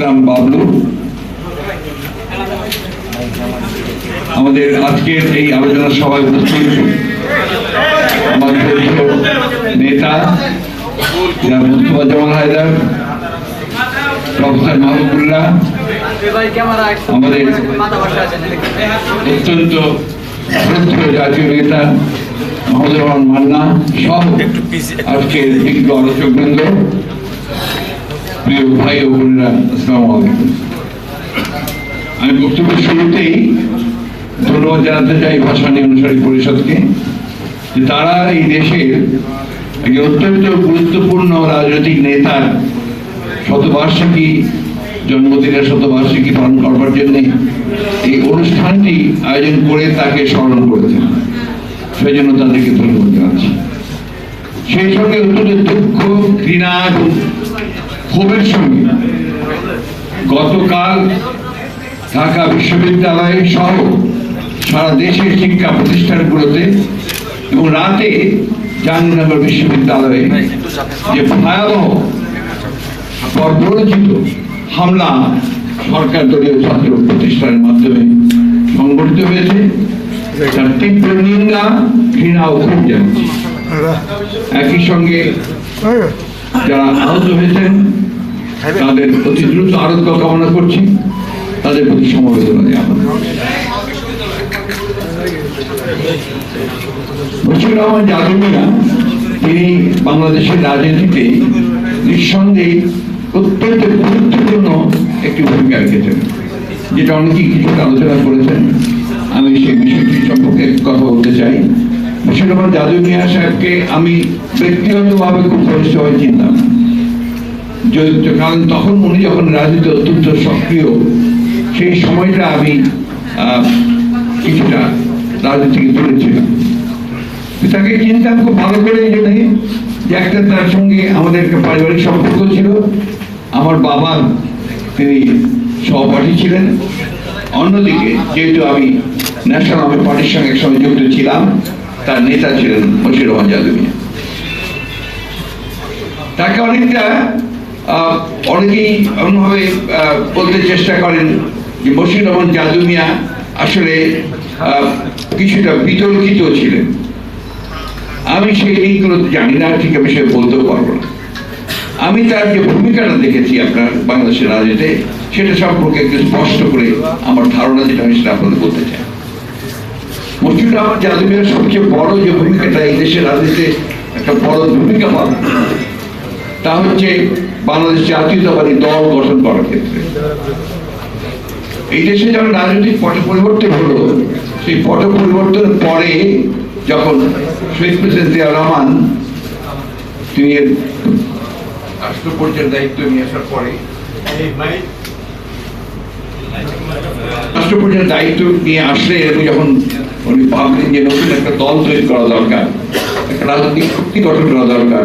ইসলাম বাবলু। আমাদের আজকের এই আলোচনা সভায় উপস্থিত আমাদের নেতা মুস্তফা জামাল হায়দার, প্রফেসর মাহবুবুল্লাহ, আমাদের অত্যন্ত জাতীয় নেতা মহোদয় মান্না সহ আজকের বিজ্ঞ ভাই ও বোনেরা আলাইকুম। আমি বক্তব্যের শুরুতেই ধন্যবাদ জানাতে চাই ভাষা অনুসারী পরিষদকে যে তারা এই দেশের একজন অত্যন্ত গুরুত্বপূর্ণ রাজনৈতিক নেতার শতবার্ষিকী জন্মদিনের শতবার্ষিকী পালন করবার জন্য এই অনুষ্ঠানটি আয়োজন করে তাকে স্মরণ করেছেন। সেই জন্য তাদেরকে ধন্যবাদ জানাচ্ছি। সেই সঙ্গে অত্যন্ত দুঃখ, ঘৃণা ক্ষোভের সঙ্গে গতকাল ঢাকা বিশ্ববিদ্যালয় সহ সারা দেশের শিক্ষা প্রতিষ্ঠানগুলোতে এবং রাতে জাহাঙ্গীরনগর বিশ্ববিদ্যালয়ে যে ভয়াবহ বর্বরচিত হামলা সরকার দলীয় ছাত্র প্রতিষ্ঠানের মাধ্যমে সংগঠিত হয়েছে তার তীব্র নিন্দা ঘৃণা ও জানাচ্ছি একই সঙ্গে যারা আহত হয়েছেন তাদের অতি দ্রুত আরোগ্য কামনা করছি। তাদের প্রতি সমবেদনা রহমান জাদুমিয়া তিনি বাংলাদেশের রাজনীতিতে নিঃসন্দেহে অত্যন্ত গুরুত্বপূর্ণ একটি ভূমিকা রেখেছেন, যেটা অনেকেই কিছুটা আলোচনা করেছেন। আমি সেই বিষয়টি সম্পর্কে কথা বলতে চাই। বশির রহমান জাদু মিয়া সাহেবকে আমি ব্যক্তিগতভাবে খুব ঘনিষ্ঠভাবে চিনতাম। কারণ তখন উনি যখন রাজনীতি অত্যন্ত সক্রিয়, সেই সময়টা আমি কিছুটা রাজনীতি থেকে দূরে ছিলাম তাকে চিনতাম খুব ভালো করে এই জন্যে যে একটা তার সঙ্গে আমাদের একটা পারিবারিক সম্পর্ক ছিল। আমার বাবা তিনি সহপাঠী ছিলেন। অন্যদিকে যেহেতু আমি ন্যাশনাল আওয়ামী পার্টির সঙ্গে একসঙ্গে যুক্ত ছিলাম, তার নেতা ছিলেন বশির রহমান যাদবিয়া তাকে অনেকটা অনেকেই আহ, বলতে চেষ্টা করেন যে বশির রহমান জাদু মিয়া আসলে কিছুটা বিতর্কিত ছিলেন। আমি সেই এইগুলো জানি না ঠিক আমি সে বলতেও পারব না। আমি তার যে ভূমিকাটা দেখেছি আপনার বাংলাদেশের রাজনীতিতে সেটা সম্পর্কে একটু স্পষ্ট করে আমার ধারণা যেটা আমি সেটা আপনাদের বলতে চাই। মসজিদ রহমান জাদুমিয়ার সবচেয়ে বড় যে ভূমিকাটা এই দেশের রাজনীতিতে একটা বড় ভূমিকা পালন তা হচ্ছে বাংলাদেশ জাতীয়তাবাদী দল গঠন করার ক্ষেত্রে। এই দেশে যখন রাজনৈতিক পট পরিবর্তন হলো, সেই পট পরিবর্তনের পরে যখন শহীদ প্রেসিডেন্ট জিয়া রহমান, তিনি রাষ্ট্র পরিচয়ের দায়িত্ব নিয়ে আসার পরে রাষ্ট্র পরিচয়ের দায়িত্ব নিয়ে আসলে এবং যখন উনি ভাবলেন যে নতুন একটা দল তৈরি করা দরকার, একটা রাজনৈতিক শক্তি গঠন করা দরকার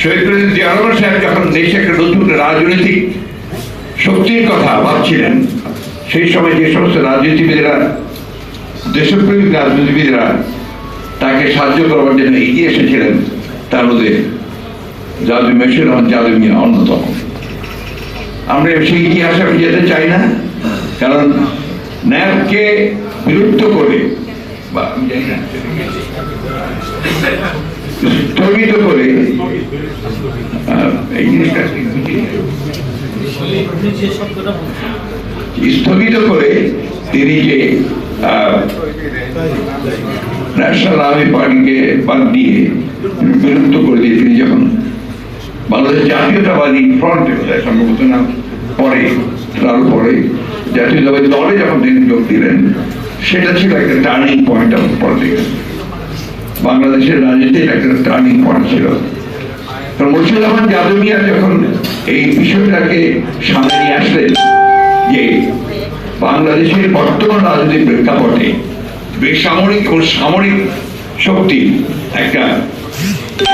শহীদ প্রেসিডেন্ট একটা নতুন রাজনৈতিক শক্তির কথা ভাবছিলেন, সেই সময় যে সমস্ত রাজনীতিবিদেরা, দেশপ্রেমিক রাজনীতিবিদেরা তাকে সাহায্য করবার জন্য এগিয়ে এসেছিলেন, তার মধ্যে জাদু মেশির রহমান জাদু মিয়া অন্যতম। আমরা সেই ইতিহাসে আমি যেতে চাই না, কারণ ন্যাপকে বিলুপ্ত করে বা আমি জানি না স্থগিত করে স্থগিত করে তিনি যে ন্যাশনাল আর্মি পার্টিকে বাদ দিয়ে বিলুপ্ত করে দিয়ে তিনি যখন বাংলাদেশ জাতীয়তাবাদী ফ্রন্টে সম্ভবত না, পরে, তার পরে জাতীয়তাবাদী দলে যখন তিনি যোগ দিলেন, সেটা ছিল একটা টার্নিং পয়েন্ট অফ পলিটিক্স বাংলাদেশের রাজনীতির একটা টার্নিং পয়েন্ট ছিল। কারণ মুর্শিদ রহমান যাদবিয়া যখন এই বিষয়টাকে সামনে নিয়ে আসলেন যে বাংলাদেশের বর্তমান রাজনৈতিক প্রেক্ষাপটে বেসামরিক ও সামরিক শক্তি একটা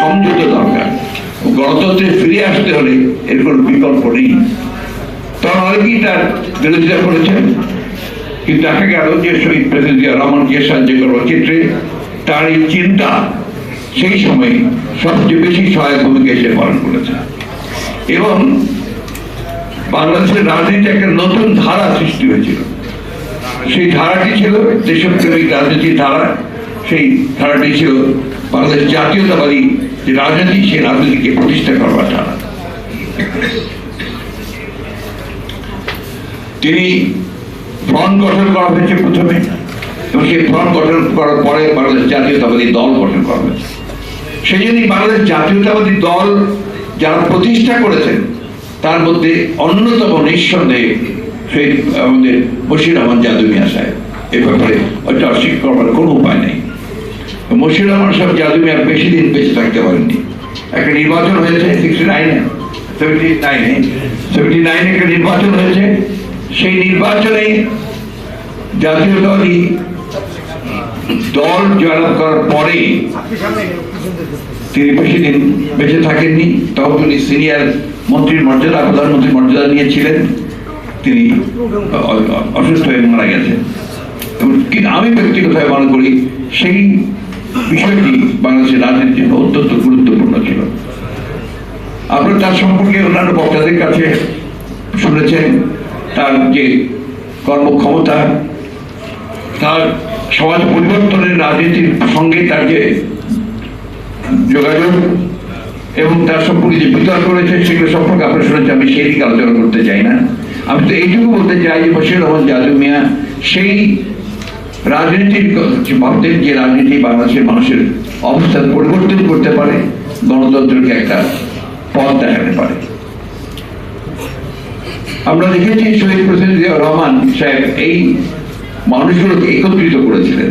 সমঝোতা দরকার। গণতন্ত্রে ফিরে আসতে হলে এর কোনো বিকল্প নেই। তখন অনেকেই তার বিরোধিতা করেছেন। কিন্তু দেখা গেল যে শহীদ প্রেসিডেন্ট জিয়া রহমানকে সাহায্য করবার ক্ষেত্রে তার এই চিন্তা সেই সময় সবচেয়ে বেশি সহায়ক ভূমিকা এসে পালন করেছে। এবং বাংলাদেশের রাজনীতি একটা নতুন ধারা সৃষ্টি হয়েছিল। সেই ধারাটি ছিল দেশপ্রেমিক রাজনীতির ধারা। সেই ধারাটি ছিল বাংলাদেশ জাতীয়তাবাদী যে রাজনীতি, সেই রাজনীতিকে প্রতিষ্ঠা করবার ধারা। তিনি ফ্রন্ট গঠন করা হয়েছে প্রথমে। এবং সেই ফ্রন্ট গঠন করার পরে বাংলাদেশ জাতীয়তাবাদী দল গঠন করা হয়েছে। সেই জন্যই বাংলাদেশ জাতীয়তাবাদী দল যারা প্রতিষ্ঠা করেছেন, তার মধ্যে অন্যতম নিঃসন্দেহে সেই, আমাদের বশির রহমান জাদু মিয়া সাহেব। এ ব্যাপারে ওইটা অস্বীকার করবার কোনো উপায় নেই। মশির রহমান সাহেব জাদু মিয়া বেশি দিন বেঁচে থাকতে পারেননি। একটা নির্বাচন হয়েছে সিক্সটি নাইনে সেভেন্টি নাইনে সেভেন্টি নাইনে একটা নির্বাচন হয়েছে। সেই নির্বাচনে জাতীয়তাবাদী দল জয়লাভ করার পরে তিনি বেশি দিন বেঁচে থাকেননি। তখন তিনি সিনিয়র মন্ত্রীর মর্যাদা, প্রধানমন্ত্রীর মর্যাদা নিয়েছিলেন। তিনি অসুস্থ হয়ে মারা গেছেন। এবং আমি ব্যক্তিগতভাবে মনে করি, সেই বিষয়টি বাংলাদেশের রাজনীতির জন্য অত্যন্ত গুরুত্বপূর্ণ ছিল। আপনারা তার সম্পর্কে অন্যান্য বক্তাদের কাছে শুনেছেন, তার যে কর্মক্ষমতা, তার সমাজ পরিবর্তনের রাজনীতির সঙ্গে তার যে যোগাযোগ এবং তার সম্পর্কে যে বিতর্ক রয়েছে সেগুলো সম্পর্কে আপনার শুনেছেন, আমি সেই দিকে আলোচনা করতে চাই না। আমি তো এইটুকু বলতে চাই যে বশির রহমান জাদু মিয়া, সেই রাজনীতির ক- যে রাজনীতি, বাংলাদেশের মানুষের অবস্থান পরিবর্তন করতে পারে, গণতন্ত্রকে একটা পথ দেখাতে পারে। আমরা দেখেছি শহীদ প্রেসিডেন্ট রহমান সাহেব এই মানুষগুলোকে একত্রিত করেছিলেন।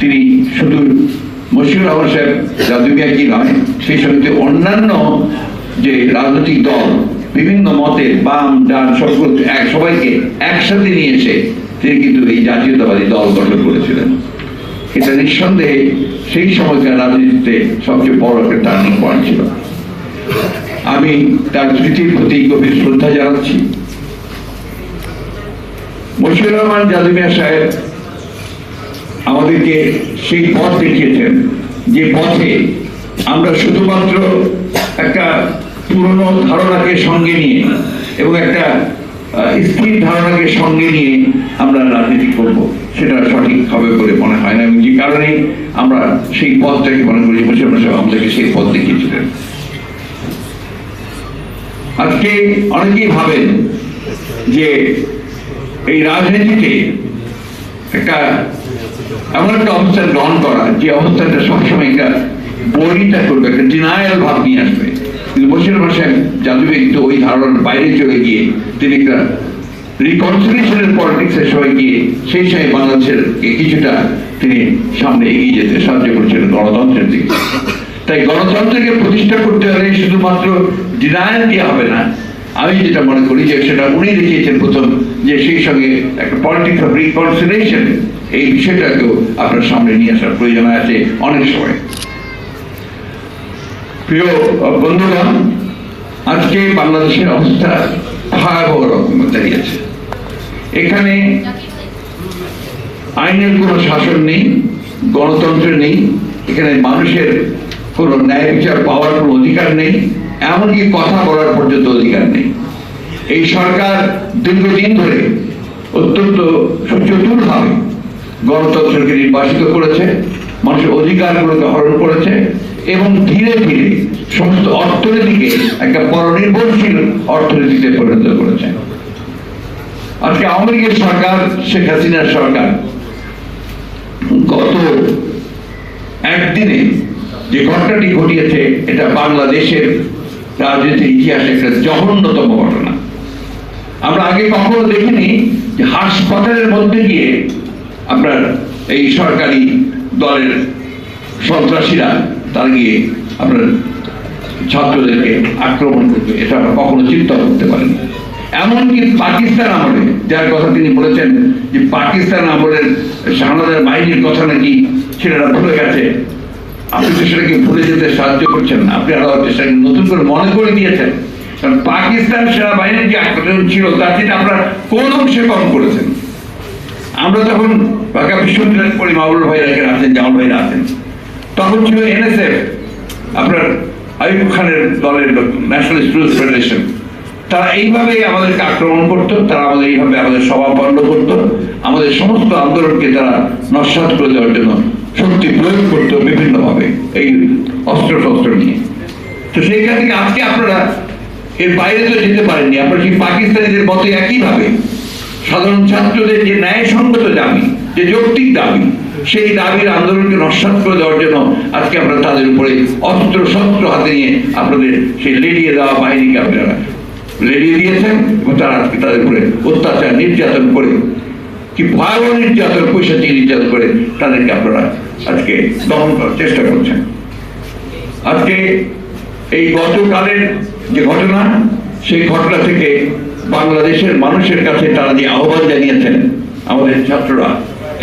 তিনি শুধু মশিউর রহমান সাহেব জাদুমিয়া কি নয়, সেই সঙ্গে অন্যান্য যে রাজনৈতিক দল, বিভিন্ন মতে বাম, ডান, সবগুলো এক, সবাইকে একসাথে নিয়ে এসে তিনি কিন্তু এই জাতীয়তাবাদী দল গঠন করেছিলেন। এটা নিঃসন্দেহে সেই সময়কার রাজনীতিতে সবচেয়ে বড় একটা টার্নিং পয়েন্ট ছিল। আমি তার স্মৃতির প্রতি গভীর শ্রদ্ধা জানাচ্ছি। মশিউর রহমান জাদুমিয়া সাহেব আমাদেরকে সেই পথ দেখিয়েছেন, যে পথে আমরা শুধুমাত্র একটা পুরনো ধারণাকে সঙ্গে নিয়ে এবং একটা স্থির ধারণাকে সঙ্গে নিয়ে আমরা রাজনীতি করব, সেটা সঠিক হবে বলে মনে হয় না। এবং যে কারণে আমরা সেই পথটাকে মনে করি মুসলমান সাহেব আমাদেরকে সেই পথ দেখিয়েছিলেন। আজকে অনেকেই ভাবেন যে এই রাজনীতিতে একটা এমন একটা অবস্থান গ্রহণ করা, যে অবস্থানটা সবসময় একটা বলিটা করবে, একটা ডিনায়াল ভাব নিয়ে আসবে। কিন্তু বসির ভাষায় জাদুবে কিন্তু ওই ধারণার বাইরে চলে গিয়ে তিনি একটা রিকনসিলেশনের পলিটিক্সের সময় গিয়ে সেই সময় বাংলাদেশের কিছুটা তিনি সামনে এগিয়ে যেতে সাহায্য করেছিলেন গণতন্ত্রের দিকে। তাই গণতন্ত্রকে প্রতিষ্ঠা করতে হলে শুধুমাত্র ডিনায়াল দিয়ে হবে না। আমি যেটা মনে করি যে সেটা উনি দেখিয়েছেন প্রথম যে সেই সঙ্গে একটা পলিটিক্স অফ রিকনসিলেশন এই বিষয়টাকেও আপনার সামনে নিয়ে আসার প্রয়োজন আছে অনেক সময়। প্রিয় বন্ধুগণ, আজকে বাংলাদেশের অবস্থা ভয়াবহ রকমের দাঁড়িয়েছে এখানে আইনের কোনো শাসন নেই, গণতন্ত্র নেই, এখানে মানুষের কোনো ন্যায় বিচার পাওয়ার কোনো অধিকার নেই, এমনকি কথা বলার পর্যন্ত অধিকার নেই। এই সরকার দীর্ঘদিন ধরে অত্যন্ত সুচতুরভাবে গণতন্ত্রকে নির্বাসিত করেছে, মানুষের অধিকারগুলোকে হরণ করেছে এবং ধীরে ধীরে সমস্ত অর্থনীতিকে একটা পরনির্ভরশীল অর্থনীতিতে পরিণত করেছে। আজকে আওয়ামী লীগের সরকার, শেখ হাসিনার সরকার গত একদিনে যে ঘটনাটি ঘটিয়েছে, এটা বাংলাদেশের রাজনীতির ইতিহাসে একটা জঘন্যতম ঘটনা। আমরা আগে কখনো দেখিনি যে হাসপাতালের মধ্যে গিয়ে আপনার এই সরকারি দলের সন্ত্রাসীরা তারা গিয়ে আপনার ছাত্রদেরকে আক্রমণ করবে, এটা আমরা কখনো চিন্তা করতে পারিনি। এমনকি পাকিস্তান আমলে, যার কথা তিনি বলেছেন যে পাকিস্তান আমলের শাহনাদের বাহিনীর কথা নাকি ছেলেরা ভুলে গেছে, আপনি তো সেটাকে ভুলে যেতে সাহায্য করছেন আপনি আরও সেটাকে নতুন করে মনে করে দিয়েছেন। কারণ পাকিস্তান সেনাবাহিনীর যে আক্রমণ ছিল, তার থেকে আপনারা কোন অংশে কম করেছেন? আমরা তখন ঢাকা বিশ্ববিদ্যালয় পড়ি মাহবুল ভাইরা এখানে আছেন, জামাল ভাইরা আছেন। তখন ছিল এনএসএফ, আপনার আইব খানের দলের ন্যাশনাল স্টুডেন্টস ফেডারেশন তারা এইভাবে আমাদেরকে আক্রমণ করতো, তারা আমাদের এইভাবে আমাদের সভা বন্ধ করতো। আমাদের সমস্ত আন্দোলনকে তারা নস্বাত করে দেওয়ার জন্য শক্তি প্রয়োগ করতো বিভিন্নভাবে এই অস্ত্র শস্ত্র নিয়ে। তো সেইখান থেকে আজকে আপনারা এর বাইরে তো যেতে পারেননি। আপনারা সেই পাকিস্তানিদের মতো একইভাবে? সাধারণ ছাত্রদের যে ন্যায়সঙ্গত দাবি, যে যৌক্তিক দাবি, সেই দাবির আন্দোলনকে নস্বাত করে দেওয়ার জন্য আজকে আমরা তাদের উপরে অস্ত্র, শস্ত্র হাতে নিয়ে আপনাদের সেই লেডিয়ে দেওয়া বাহিনীকে আপনারা লেডিয়ে দিয়েছেন এবং তারা আজকে তাদের উপরে অত্যাচার, নির্যাতন করে, কি ভয়াবহ নির্যাতন পয়সা দিয়ে নির্যাতন করে তাদেরকে আপনারা আজকে দমন করার চেষ্টা করছেন। আজকে এই গতকালের যে ঘটনা, সেই ঘটনা থেকে বাংলাদেশের মানুষের কাছে তারা যে আহ্বান জানিয়েছেন আমাদের ছাত্ররা,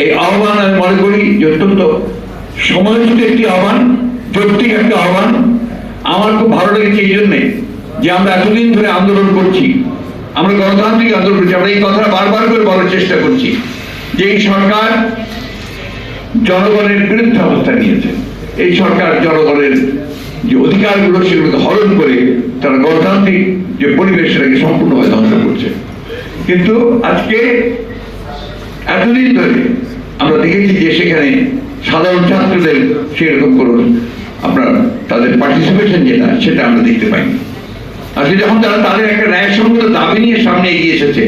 এই আহ্বান আমি মনে করি যে অত্যন্ত সময়োচিত একটি আহ্বান, যৌক্তিক একটা আহ্বান। আমার খুব ভালো লেগেছে এই জন্যে যে আমরা এতদিন ধরে আন্দোলন করছি, আমরা গণতান্ত্রিক আন্দোলন করছি, আমরা এই কথাটা বারবার করে বলার চেষ্টা করছি যে এই সরকার জনগণের বিরুদ্ধে অবস্থান নিয়েছে। এই সরকার জনগণের যে অধিকারগুলো সেগুলোকে হরণ করে তারা গণতান্ত্রিক যে পরিবেশ সেটাকে সম্পূর্ণভাবে ধ্বংস করছে। কিন্তু আজকে এতদিন ধরে আমরা দেখেছি যে সেখানে সাধারণ ছাত্রদের সেরকম করুন আপনার তাদের পার্টিসিপেশন যেটা সেটা আমরা দেখতে পাইনি। আজকে যখন তারা তাদের একটা ন্যায়সঙ্গত দাবি নিয়ে সামনে এগিয়ে এসেছে,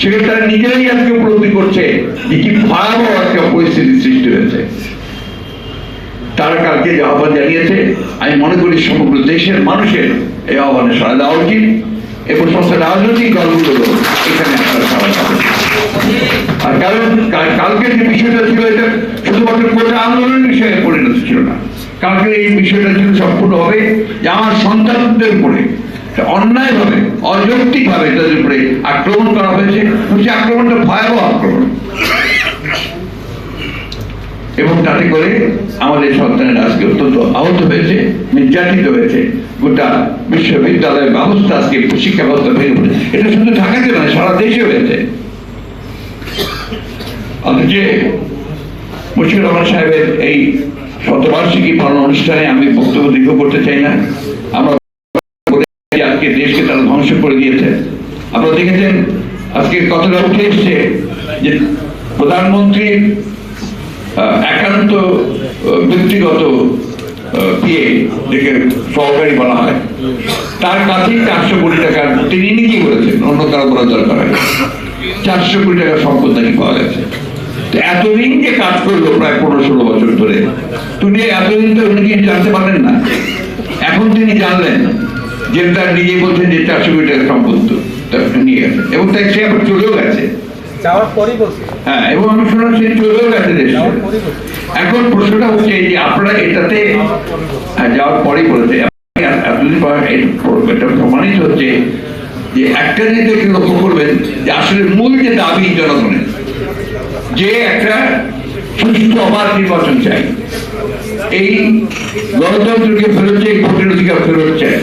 সেখানে তারা নিজেরাই আজকে উপলব্ধি করছে যে কি ভয়াবহ একটা পরিস্থিতি সৃষ্টি হয়েছে। তারা কালকে যে আহ্বান জানিয়েছে, আমি মনে করি সমগ্র দেশের মানুষের এই আহ্বানে সাড়া দেওয়া উচিত। এবং সমস্ত রাজনৈতিক দলগুলো এখানে আর কারণ, কাল- কালকের যে বিষয়টা ছিল, এটা শুধুমাত্র কোটা আন্দোলনের বিষয়ে পরিণত ছিল না। কালকে এই বিষয়টা ছিল সম্পূর্ণভাবে যে আমার সন্তানদের উপরে, অন্যায়ভাবে, অযৌক্তিকভাবে তাদের উপরে আক্রমণ করা হয়েছে। সেই আক্রমণটা ভয়াবহ আক্রমণ। এবং তাতে করে আমাদের সন্তানের আজকে অত্যন্ত আহত হয়েছে, নির্যাতিত হয়েছে। গোটা বিশ্ববিদ্যালয়ের ব্যবস্থা আজকে শিক্ষা ব্যবস্থা ভেঙে পড়েছে। এটা শুধু ঢাকাতে নয়, সারা দেশে হয়েছে। অথচ রহমান সাহেবের এই শতবার্ষিকী পালন অনুষ্ঠানে আমি বক্তব্য দীর্ঘ করতে চাই না। আমরা আজকে দেশকে তারা ধ্বংস করে দিয়েছে। আপনারা দেখেছেন, আজকে কথাটা উঠে এসছে যে প্রধানমন্ত্রীর একান্ত ব্যক্তিগত পিএ যাকে সহকারী বলা হয়, তার কাছেই চারশো কোটি টাকা তিনি নিজেই বলেছেন, অন্য কারও বলার দরকার হয় চারশো কোটি টাকা সম্পদ নাকি পাওয়া গেছে। এতদিন যে কাজ করল প্রায় পনেরো ষোলো বছর ধরে তুমি এতদিন তো উনি কিছু জানতে পারলেন না। এখন তিনি জানলেন যে তার নিজে বলছেন যে চারশো কোটি টাকা সম্পদ তো নিয়ে গেছে। এবং তাই সে আবার চলেও গেছে। হ্যাঁ এবং আমি শুনলাম সে চলেও গেছে দেশে যাওয়ার পরই বলছি। এখন প্রশ্নটা হচ্ছে যে আপনারা এটাতে হ্যাঁ, যাওয়ার পরেই বলেছে। এ- এতদিন পর এই- এটা প্রমাণিত হচ্ছে যে একটা জিনিস একটু লক্ষ্য করবেন যে আসলে মূল যে দাবি জনগণের যে একটা অবাধ নির্বাচন চাই। এই গণতন্ত্রকে ফেরত চাই ভোটের অধিকার ফেরত চাই।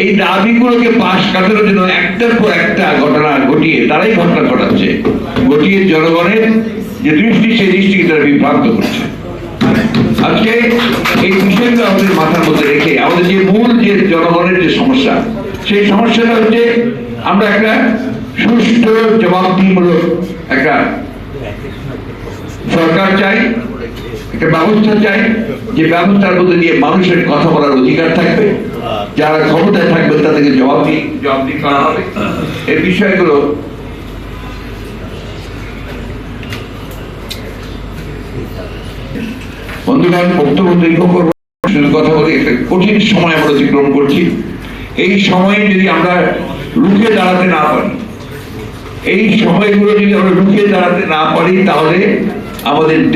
এই দাবিগুলোকে পাশ কাটানোর জন্য একটার পর একটা ঘটনা ঘটিয়ে, তারাই ঘটনা ঘটাচ্ছে। ঘটিয়ে জনগণের যে দৃষ্টি, সেই দৃষ্টিকে তারা বিভ্রান্ত করছে। আজকে এই বিষয়গুলো আমাদের মাথার মধ্যে রেখে, আমাদের যে মূল যে জনগণের যে সমস্যা, সেই সমস্যাটা হচ্ছে আমরা একটা সুষ্ঠু, জবাবদিহিমূলক একটা সরকার চাই, একটা ব্যবস্থা চাই যে ব্যবস্থার মধ্যে দিয়ে মানুষের কথা বলার অধিকার থাকবে, যারা ক্ষমতায় থাকবে তাদেরকে জবাবদি জবাবদি করা হবে। এই বিষয়গুলো বন্ধুগণ, বক্তব্য দীর্ঘ কথা বলি, একটা কঠিন সময় আমরা অতিক্রম করছি। এই সময়ে যদি আমরা রুখে দাঁড়াতে না পারি, এই সময়গুলো যদি আমরা রুখে দাঁড়াতে না পারি, তাহলে আমাদের